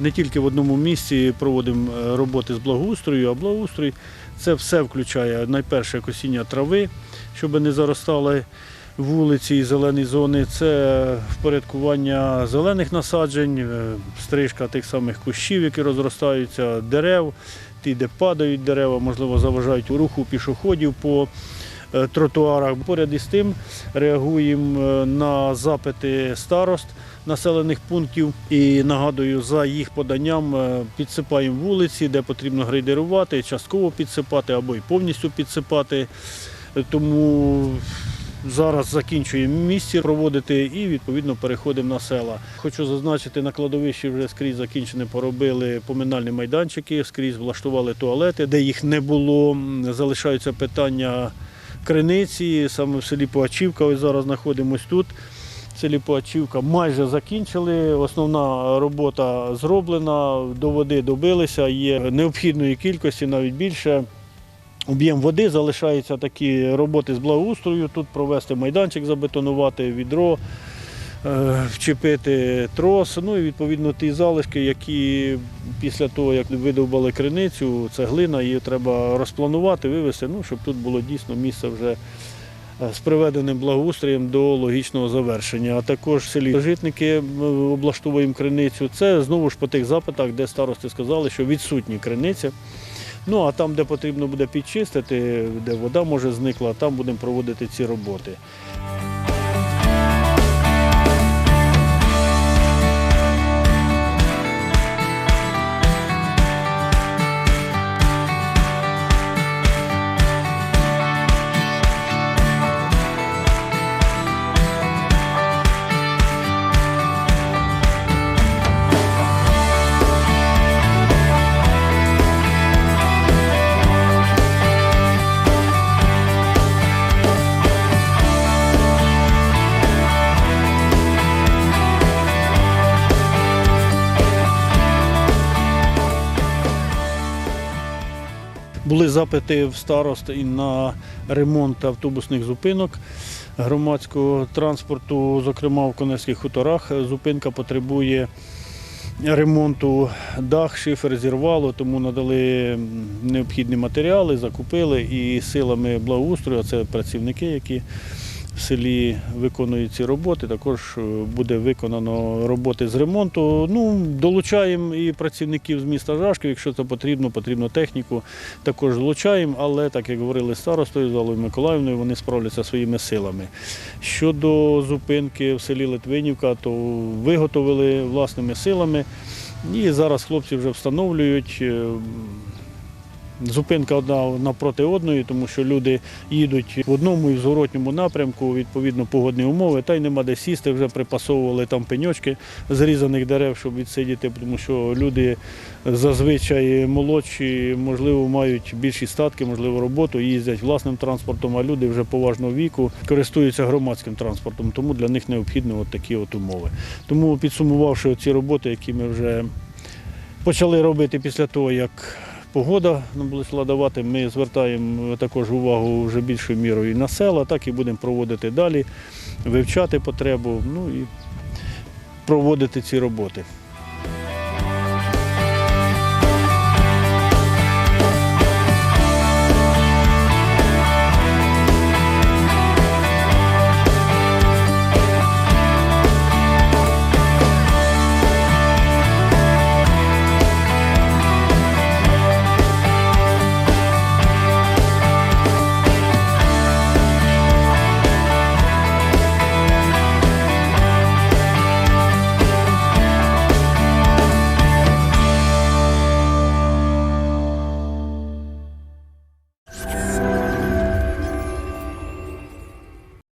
не тільки в одному місці проводимо е, роботи з благоустрою, а благоустрій це все включає найперше косіння трави, щоб не заростали вулиці і зелені зони. Це впорядкування зелених насаджень, е, стрижка тих самих кущів, які розростаються, дерев, ті, де падають дерева, можливо, заважають у руху пішоходів по е, тротуарах. Поряд із тим реагуємо на запити старост населених пунктів і нагадую, за їх поданням е, підсипаємо вулиці, де потрібно грейдерувати, частково підсипати або й повністю підсипати. Тому зараз закінчуємо місці проводити і відповідно переходимо на села. Хочу зазначити, на кладовищі вже скрізь закінчені, поробили поминальні майданчики, скрізь влаштували туалети, де їх не було. Залишаються питання криниці, саме в селі Поачівка. Ось зараз знаходимось тут. Селі майже закінчили. Основна робота зроблена, до води добилися, є необхідної кількості, навіть більше. Об'єм води залишаються такі роботи з благоустрою. Тут провести майданчик, забетонувати відро, е, вчепити трос. Ну і відповідно ті залишки, які після того, як видовбали криницю, цеглина, її треба розпланувати, вивезти, ну, щоб тут було дійсно місце вже. Е, З приведеним благоустроєм до логічного завершення. А також в селі Житники е, облаштовуємо криницю. Це знову ж по тих запитах, де старости сказали, що відсутні криниці. Ну а там, де потрібно буде підчистити, де вода може зникла, там будемо проводити ці роботи. Були запити в старост і на ремонт автобусних зупинок громадського транспорту, зокрема в Конецьких хуторах. Зупинка потребує ремонту дах, шифер зірвало, тому надали необхідні матеріали, закупили і силами благоустрою, а це працівники, які в селі виконують ці роботи. Також е, буде виконано роботи з ремонту. Ну, долучаємо і працівників з міста Жашків, якщо це потрібно, потрібно техніку. Також долучаємо, але так як говорили старостою Залою Миколаївною, вони справляться своїми силами. Щодо зупинки в селі Литвинівка, то виготовили власними силами. І зараз хлопці вже встановлюють. Зупинка одна напроти одної, тому що люди їдуть в одному і в зворотньому напрямку, відповідно погодні умови, та й нема де сісти, вже припасовували там пеньочки зрізаних дерев, щоб відсидіти, тому що люди зазвичай молодші, можливо, мають більші статки, можливо, роботу, їздять власним транспортом, а люди вже поважного віку користуються громадським транспортом, тому для них необхідні от такі от умови. Тому підсумувавши ці роботи, які ми вже почали робити після того, як погода нам складувати. ми звертаємо також увагу вже більшою мірою і на села, так і будемо проводити далі, вивчати потребу, ну і проводити ці роботи.